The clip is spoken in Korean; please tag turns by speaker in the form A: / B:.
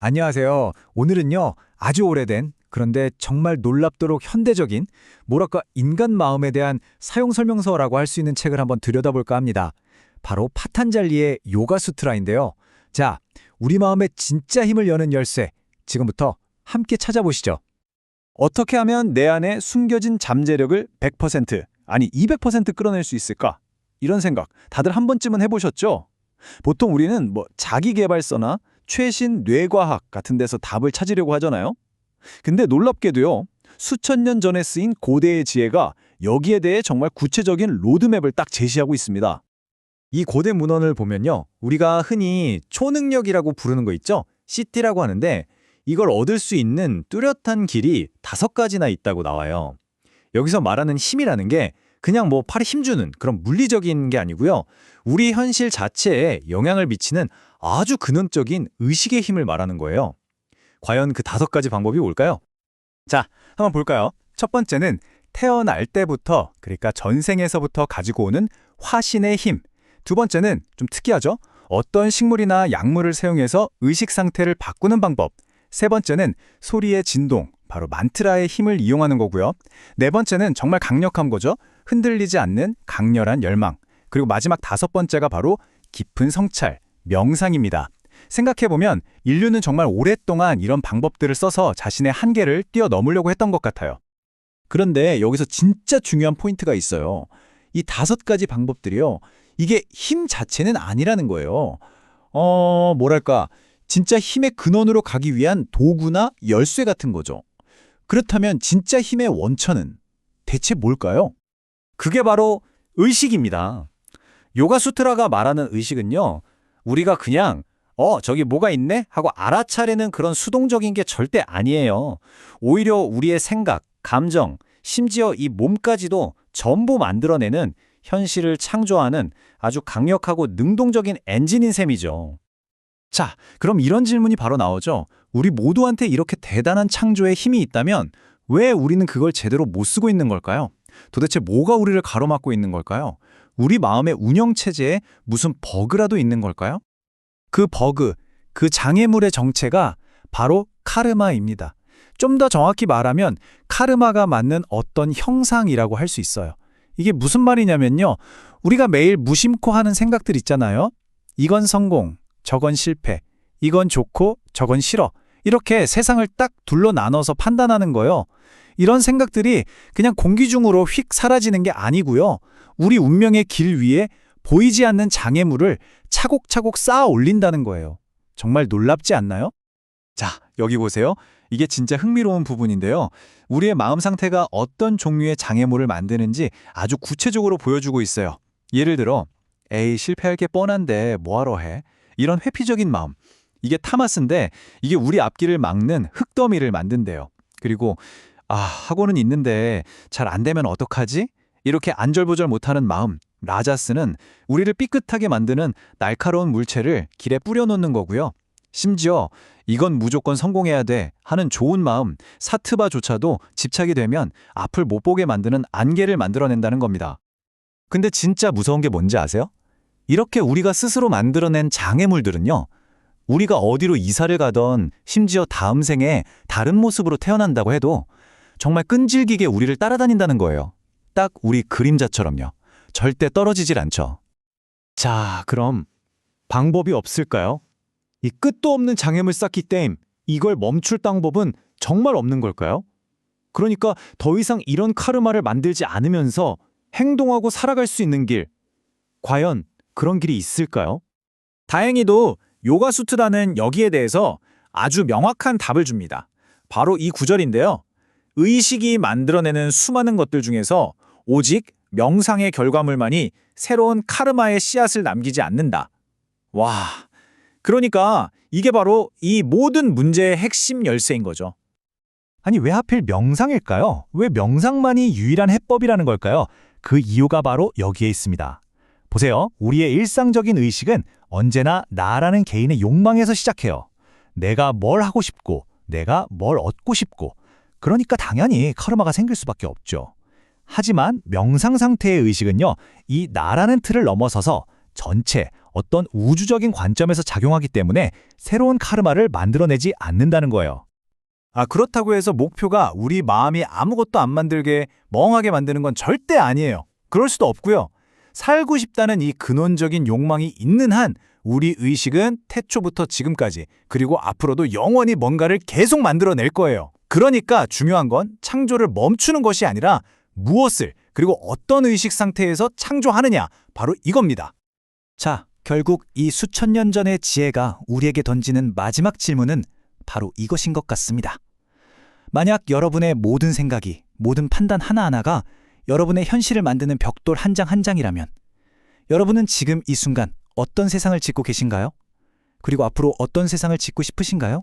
A: 안녕하세요. 오늘은요, 아주 오래된, 그런데 정말 놀랍도록 현대적인, 뭐랄까, 인간 마음에 대한 사용 설명서라고 할 수 있는 책을 한번 들여다볼까 합니다. 바로 파탄잘리의 요가 수트라인데요. 자, 우리 마음의 진짜 힘을 여는 열쇠, 지금부터 함께 찾아보시죠.
B: 어떻게 하면 내 안에 숨겨진 잠재력을 100% 아니 200% 끌어낼 수 있을까? 이런 생각 다들 한 번쯤은 해보셨죠? 보통 우리는 뭐 자기개발서나 최신 뇌과학 같은 데서 답을 찾으려고 하잖아요. 근데 놀랍게도요. 수천 년 전에 쓰인 고대의 지혜가 여기에 대해 정말 구체적인 로드맵을 딱 제시하고 있습니다.
A: 이 고대 문헌을 보면요. 우리가 흔히 초능력이라고 부르는 거 있죠? CT라고 하는데 이걸 얻을 수 있는 뚜렷한 길이 다섯 가지나 있다고 나와요. 여기서 말하는 힘이라는 게 그냥 뭐 팔에 힘주는 그런 물리적인 게 아니고요. 우리 현실 자체에 영향을 미치는 아주 근원적인 의식의 힘을 말하는 거예요. 과연 그 다섯 가지 방법이 뭘까요? 자, 한번 볼까요? 첫 번째는 태어날 때부터, 그러니까 전생에서부터 가지고 오는 화신의 힘. 두 번째는 좀 특이하죠? 어떤 식물이나 약물을 사용해서 의식 상태를 바꾸는 방법. 세 번째는 소리의 진동, 바로 만트라의 힘을 이용하는 거고요. 네 번째는 정말 강력한 거죠. 흔들리지 않는 강렬한 열망. 그리고 마지막 다섯 번째가 바로 깊은 성찰, 명상입니다. 생각해보면 인류는 정말 오랫동안 이런 방법들을 써서 자신의 한계를 뛰어넘으려고 했던 것 같아요. 그런데 여기서 진짜 중요한 포인트가 있어요. 이 다섯 가지 방법들이요. 이게 힘 자체는 아니라는 거예요. 어, 뭐랄까. 진짜 힘의 근원으로 가기 위한 도구나 열쇠 같은 거죠. 그렇다면 진짜 힘의 원천은 대체 뭘까요? 그게 바로 의식입니다. 요가 수트라가 말하는 의식은요. 우리가 그냥 어, 저기 뭐가 있네? 하고 알아차리는 그런 수동적인 게 절대 아니에요. 오히려 우리의 생각, 감정, 심지어 이 몸까지도 전부 만들어내는 현실을 창조하는 아주 강력하고 능동적인 엔진인 셈이죠. 자, 그럼 이런 질문이 바로 나오죠. 우리 모두한테 이렇게 대단한 창조의 힘이 있다면 왜 우리는 그걸 제대로 못 쓰고 있는 걸까요? 도대체 뭐가 우리를 가로막고 있는 걸까요? 우리 마음의 운영 체제에 무슨 버그라도 있는 걸까요? 그 버그, 그 장애물의 정체가 바로 카르마입니다. 좀 더 정확히 말하면 카르마가 맞는 어떤 형상이라고 할 수 있어요. 이게 무슨 말이냐면요. 우리가 매일 무심코 하는 생각들 있잖아요. 이건 성공, 저건 실패, 이건 좋고 저건 싫어. 이렇게 세상을 딱 둘로 나눠서 판단하는 거요. 이런 생각들이 그냥 공기 중으로 휙 사라지는 게 아니고요. 우리 운명의 길 위에 보이지 않는 장애물을 차곡차곡 쌓아 올린다는 거예요. 정말 놀랍지 않나요? 자, 여기 보세요. 이게 진짜 흥미로운 부분인데요. 우리의 마음 상태가 어떤 종류의 장애물을 만드는지 아주 구체적으로 보여주고 있어요. 예를 들어, 에이, 실패할 게 뻔한데 뭐하러 해? 이런 회피적인 마음. 이게 타마스인데 이게 우리 앞길을 막는 흙더미를 만든대요. 그리고 아, 학원은 있는데 잘 안 되면 어떡하지? 이렇게 안절부절 못하는 마음. 라자스는 우리를 삐끗하게 만드는 날카로운 물체를 길에 뿌려놓는 거고요. 심지어 이건 무조건 성공해야 돼 하는 좋은 마음, 사트바조차도 집착이 되면 앞을 못 보게 만드는 안개를 만들어낸다는 겁니다. 근데 진짜 무서운 게 뭔지 아세요? 이렇게 우리가 스스로 만들어낸 장애물들은요, 우리가 어디로 이사를 가던 심지어 다음 생에 다른 모습으로 태어난다고 해도 정말 끈질기게 우리를 따라다닌다는 거예요. 딱 우리 그림자처럼요. 절대 떨어지질 않죠. 자, 그럼 방법이 없을까요? 이 끝도 없는 장애물 쌓기 게임, 이걸 멈출 방법은 정말 없는 걸까요? 그러니까 더 이상 이런 카르마를 만들지 않으면서 행동하고 살아갈 수 있는 길, 과연 그런 길이 있을까요? 다행히도 요가 수트라는 여기에 대해서 아주 명확한 답을 줍니다. 바로 이 구절인데요. 의식이 만들어내는 수많은 것들 중에서 오직 명상의 결과물만이 새로운 카르마의 씨앗을 남기지 않는다. 와, 그러니까 이게 바로 이 모든 문제의 핵심 열쇠인 거죠. 아니 왜 하필 명상일까요? 왜 명상만이 유일한 해법이라는 걸까요? 그 이유가 바로 여기에 있습니다. 보세요. 우리의 일상적인 의식은 언제나 나라는 개인의 욕망에서 시작해요. 내가 뭘 하고 싶고, 내가 뭘 얻고 싶고, 그러니까 당연히 카르마가 생길 수밖에 없죠. 하지만 명상 상태의 의식은요, 이 나라는 틀을 넘어서서
C: 전체 어떤 우주적인 관점에서 작용하기 때문에 새로운 카르마를 만들어내지 않는다는 거예요.
B: 아, 그렇다고 해서 목표가 우리 마음이 아무것도 안 만들게 멍하게 만드는 건 절대 아니에요. 그럴 수도 없고요. 살고 싶다는 이 근원적인 욕망이 있는 한 우리 의식은 태초부터 지금까지 그리고 앞으로도 영원히 뭔가를 계속 만들어낼 거예요. 그러니까 중요한 건 창조를 멈추는 것이 아니라 무엇을 그리고 어떤 의식 상태에서 창조하느냐 바로 이겁니다.
C: 자, 결국 이 수천 년 전의 지혜가 우리에게 던지는 마지막 질문은 바로 이것인 것 같습니다. 만약 여러분의 모든 생각이, 모든 판단 하나하나가 여러분의 현실을 만드는 벽돌 한 장 한 장이라면 여러분은 지금 이 순간 어떤 세상을 짓고 계신가요? 그리고 앞으로 어떤 세상을 짓고 싶으신가요?